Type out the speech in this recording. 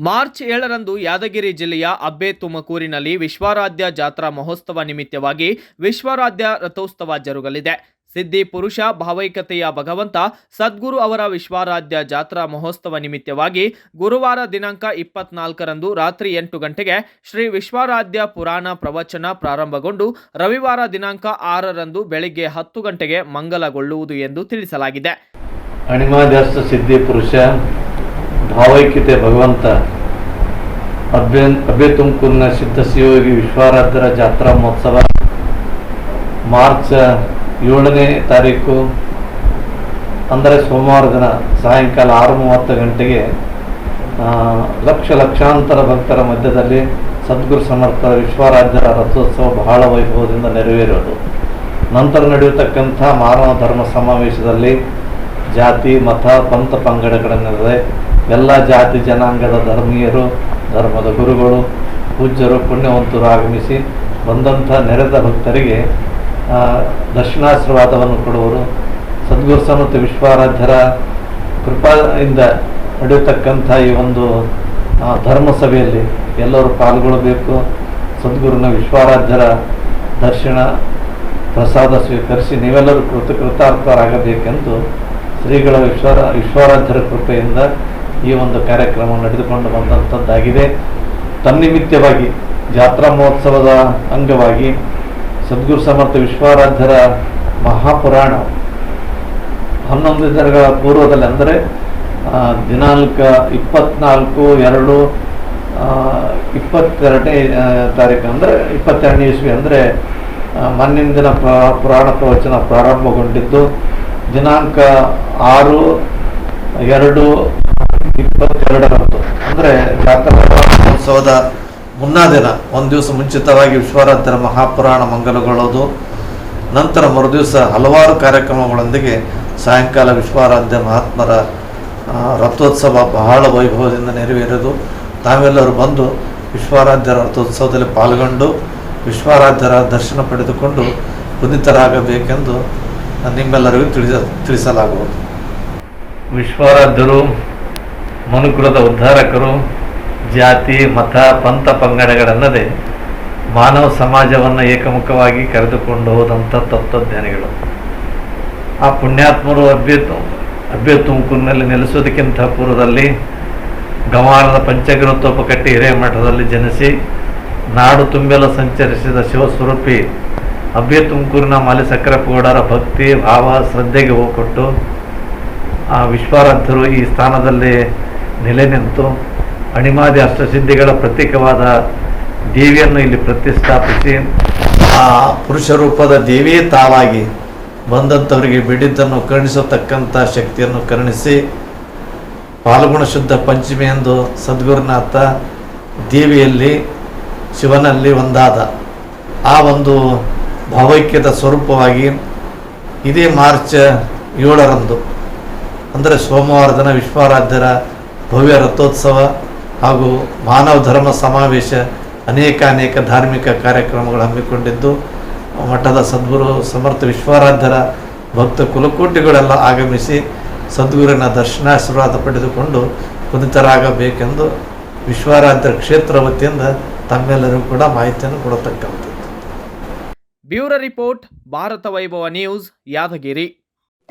March ಏಳರಂದು ಯಾದಗಿರಿ ಜಿಲ್ಲೆಯ ಅಬ್ಬೆ ತುಮಕೂರಿನಲ್ಲಿ ವಿಶ್ವಾರಾಧ್ಯ ಜಾತ್ರಾ ಮಹೋತ್ಸವ ನಿಮಿತ್ತವಾಗಿ ವಿಶ್ವಾರಾಧ್ಯ ರಥೋತ್ಸವ ಜರುಗಲಿದೆ. ಸಿದ್ಧಿ ಪುರುಷ ಭಾವೈಕತೆಯ ಭಗವಂತ ಸದ್ಗುರು ಅವರ ವಿಶ್ವಾರಾಧ್ಯ ಜಾತ್ರಾ ಮಹೋತ್ಸವ ನಿಮಿತ್ತವಾಗಿ ಗುರುವಾರ ದಿನಾಂಕ ಇಪ್ಪತ್ನಾಲ್ಕರಂದು ರಾತ್ರಿ ಎಂಟು ಗಂಟೆಗೆ ಶ್ರೀ ವಿಶ್ವಾರಾಧ್ಯ ಪುರಾಣ ಪ್ರವಚನ ಪ್ರಾರಂಭಗೊಂಡು ರವಿವಾರ ದಿನಾಂಕ ಆರರಂದು ಬೆಳಿಗ್ಗೆ ಹತ್ತು ಗಂಟೆಗೆ ಮಂಗಲಗೊಳ್ಳುವುದು ಎಂದು ತಿಳಿಸಲಾಗಿದೆ. ಪುರುಷ ಭಾವೈಕ್ಯತೆ ಭಗವಂತ. ಅಭ್ಯ ಅಭ್ಯ ತುಮಕೂರಿನ ಸಿದ್ಧ ಶಿವಯೋಗಿ ವಿಶ್ವಾರಾಧ್ಯರ ಜಾತ್ರಾ ಮಹೋತ್ಸವ. ಮಾರ್ಚ್ ಏಳನೇ ತಾರೀಕು, ಅಂದರೆ ಸೋಮವಾರ ದಿನ, ಸಾಯಂಕಾಲ ಆರು ಮೂವತ್ತು ಗಂಟೆಗೆ ಲಕ್ಷ ಲಕ್ಷಾಂತರ ಭಕ್ತರ ಮಧ್ಯದಲ್ಲಿ ಸದ್ಗುರು ಸಮರ್ಥ ವಿಶ್ವಾರಾಧ್ಯರ ರಥೋತ್ಸವ ಬಹಳ ವೈಭವದಿಂದ ನೆರವೇರೋದು. ನಂತರ ನಡೆಯತಕ್ಕಂಥ ಮಾನವ ಧರ್ಮ ಸಮಾವೇಶದಲ್ಲಿ ಜಾತಿ, ಮತ, ಪಂಥ ಪಂಗಡಗಳನ್ನಿದೆ ಎಲ್ಲ ಜಾತಿ ಜನಾಂಗದ ಧರ್ಮೀಯರು, ಧರ್ಮದ ಗುರುಗಳು, ಪೂಜ್ಯರು ಪುಣ್ಯವಂತರು ಆಗಮಿಸಿ ಬಂದಂಥ ನೆರೆದ ಭಕ್ತರಿಗೆ ದರ್ಶನಾಶೀರ್ವಾದವನ್ನು ಕೊಡುವರು. ಸದ್ಗುರು ಸಮರ್ಥ ವಿಶ್ವಾರಾಧ್ಯರ ಕೃಪಾಯಿಂದ ನಡೆಯತಕ್ಕಂಥ ಈ ಒಂದು ಧರ್ಮಸಭೆಯಲ್ಲಿ ಧರ್ಮ ಸಭೆಯಲ್ಲಿ ಎಲ್ಲರೂ ಪಾಲ್ಗೊಳ್ಳಬೇಕು. ಸದ್ಗುರುನ ವಿಶ್ವಾರಾಧ್ಯರ ದರ್ಶನ, ಪ್ರಸಾದ ಸ್ವೀಕರಿಸಿ ನೀವೆಲ್ಲರೂ ಕೃತ ಕೃತಾರ್ಥರಾಗಬೇಕೆಂದು ಶ್ರೀಗಳ ವಿಶ್ವರ, ವಿಶ್ವಾರಾಧ್ಯರ ಕೃಪೆಯಿಂದ ಈ ಒಂದು ಕಾರ್ಯಕ್ರಮ ನಡೆದುಕೊಂಡು ಬಂದಂಥದ್ದಾಗಿದೆ. ತನ್ನಿಮಿತ್ತವಾಗಿ ಜಾತ್ರಾ ಮಹೋತ್ಸವದ ಅಂಗವಾಗಿ ಸದ್ಗುರು ಸಮರ್ಥ ವಿಶ್ವಾರಾಧ್ಯರ ಮಹಾಪುರಾಣ. ಹನ್ನೊಂದು ದಿನಗಳ ಪೂರ್ವದಲ್ಲಿ ಅಂದರೆ ದಿನಾಂಕ ಇಪ್ಪತ್ನಾಲ್ಕು ಎರಡು ಇಪ್ಪತ್ತೆರಡನೇ ತಾರೀಕು ಅಂದರೆ ಇಪ್ಪತ್ತೆರಡನೇ ಇಸ್ವಿ ಅಂದರೆ ಮನ್ನಿಂದಿನ ಪ್ರ- ಪುರಾಣ ಪ್ರವಚನ ಪ್ರಾರಂಭಗೊಂಡಿದ್ದು. ದಿನಾಂಕ ಆರು ಎರಡು ಇಪ್ಪತ್ತೆರಡರಂದು. ಅಂದರೆ ಜಾತ್ರಾ ಮಹೋತ್ಸವದ ಮುನ್ನಾ ದಿನ ಒಂದು ದಿವಸ ಮುಂಚಿತವಾಗಿ ವಿಶ್ವಾರಾಧ್ಯರ ಮಹಾಪುರಾಣ ಮಂಗಲಗೊಳ್ಳೋದು. ನಂತರ ಮರುದಿವಸ ಹಲವಾರು ಕಾರ್ಯಕ್ರಮಗಳೊಂದಿಗೆ ಸಾಯಂಕಾಲ ವಿಶ್ವಾರಾಧ್ಯ ಮಹಾತ್ಮರ ರಥೋತ್ಸವ ಬಹಳ ವೈಭವದಿಂದ ನೆರವೇರೋದು. ತಾವೆಲ್ಲರೂ ಬಂದು ವಿಶ್ವಾರಾಧ್ಯರ ರಥೋತ್ಸವದಲ್ಲಿ ಪಾಲ್ಗೊಂಡು, ವಿಶ್ವಾರಾಧ್ಯರ ದರ್ಶನ ಪಡೆದುಕೊಂಡು ಪುನೀತರಾಗಬೇಕೆಂದು ನಿಮ್ಮೆಲ್ಲರಿಗೂ ತಿಳಿಸ ತಿಳಿಸಲಾಗುವುದು. ವಿಶ್ವಾರಾಧ್ಯರು ಮನುಕುಲದ ಉದ್ಧಾರಕರು, ಜಾತಿ, ಮತ, ಪಂಥ ಪಂಗಡಗಳಲ್ಲದೆ ಮಾನವ ಸಮಾಜವನ್ನು ಏಕಮುಖವಾಗಿ ಕರೆದುಕೊಂಡು ಹೋದಂಥ ತತ್ವಜ್ಞಾನಿಗಳು. ಆ ಪುಣ್ಯಾತ್ಮರು ಅಭ್ಯ ಅಭ್ಯ ತುಮಕೂರಿನಲ್ಲಿ ನೆಲೆಸೋದಕ್ಕಿಂತ ಪೂರ್ವದಲ್ಲಿ ಗವಾರದ ಕಟ್ಟಿ ಹಿರೇಮಠದಲ್ಲಿ ಜನಿಸಿ ನಾಡು ತುಂಬೆಲ್ಲ ಸಂಚರಿಸಿದ ಶಿವಸ್ವರೂಪಿ ಅಭ್ಯ ತುಮಕೂರಿನ ಮಾಲಿ ಸಕ್ಕರಪ್ಪಗೌಡರ ಭಕ್ತಿ, ಭಾವ, ಶ್ರದ್ಧೆಗೆ ಹೋಗಿಕೊಟ್ಟು ಆ ವಿಶ್ವಾರಾಧ್ಯರು ಈ ಸ್ಥಾನದಲ್ಲಿ ನೆಲೆ ನಿಂತು ಅಣಿಮಾದಿ ಅಷ್ಟಸಿದ್ಧಿಗಳ ಪ್ರತೀಕವಾದ ದೇವಿಯನ್ನು ಇಲ್ಲಿ ಪ್ರತಿಷ್ಠಾಪಿಸಿ ಆ ಪುರುಷ ರೂಪದ ದೇವಿಯೇ ತಾವಾಗಿ ಬಂದಂಥವರಿಗೆ ಬಿಡಿದ್ದನ್ನು ಕರುಣಿಸತಕ್ಕಂಥ ಶಕ್ತಿಯನ್ನು ಕರುಣಿಸಿ ಪಾಲ್ಗುಣ ಶುದ್ಧ ಪಂಚಮಿ ಎಂದು ಸದ್ಗುರುನಾಥ ದೇವಿಯಲ್ಲಿ ಶಿವನಲ್ಲಿ ಒಂದಾದ ಆ ಒಂದು ಭಾವೈಕ್ಯದ ಸ್ವರೂಪವಾಗಿ ಇದೇ ಮಾರ್ಚ್ ಏಳರಂದು, ಅಂದರೆ ಸೋಮವಾರ ದಿನ ವಿಶ್ವಾರಾಧ್ಯರ ಭವ್ಯ ರಥೋತ್ಸವ ಹಾಗೂ ಮಾನವ ಧರ್ಮ ಸಮಾವೇಶ ಅನೇಕ ಅನೇಕ ಧಾರ್ಮಿಕ ಕಾರ್ಯಕ್ರಮಗಳು ಹಮ್ಮಿಕೊಂಡಿದ್ದು, ಮಠದ ಸದ್ಗುರು ಸಮರ್ಥ ವಿಶ್ವಾರಾಧ್ಯರ ಭಕ್ತ ಕುಲಕೋಟಿಗಳೆಲ್ಲ ಆಗಮಿಸಿ ಸದ್ಗುರುವಿನ ದರ್ಶನಾಶೀರ್ವಾದ ಪಡೆದುಕೊಂಡು ಪುನಿತರಾಗಬೇಕೆಂದು ವಿಶ್ವಾರಾಧ್ಯ ಕ್ಷೇತ್ರ ವತಿಯಿಂದ ತಮ್ಮೆಲ್ಲರಿಗೂ ಕೂಡ ಮಾಹಿತಿಯನ್ನು ಕೊಡತಕ್ಕಂಥದ್ದು. Bureau report, Bharat Vaibhav news, Yadgiri.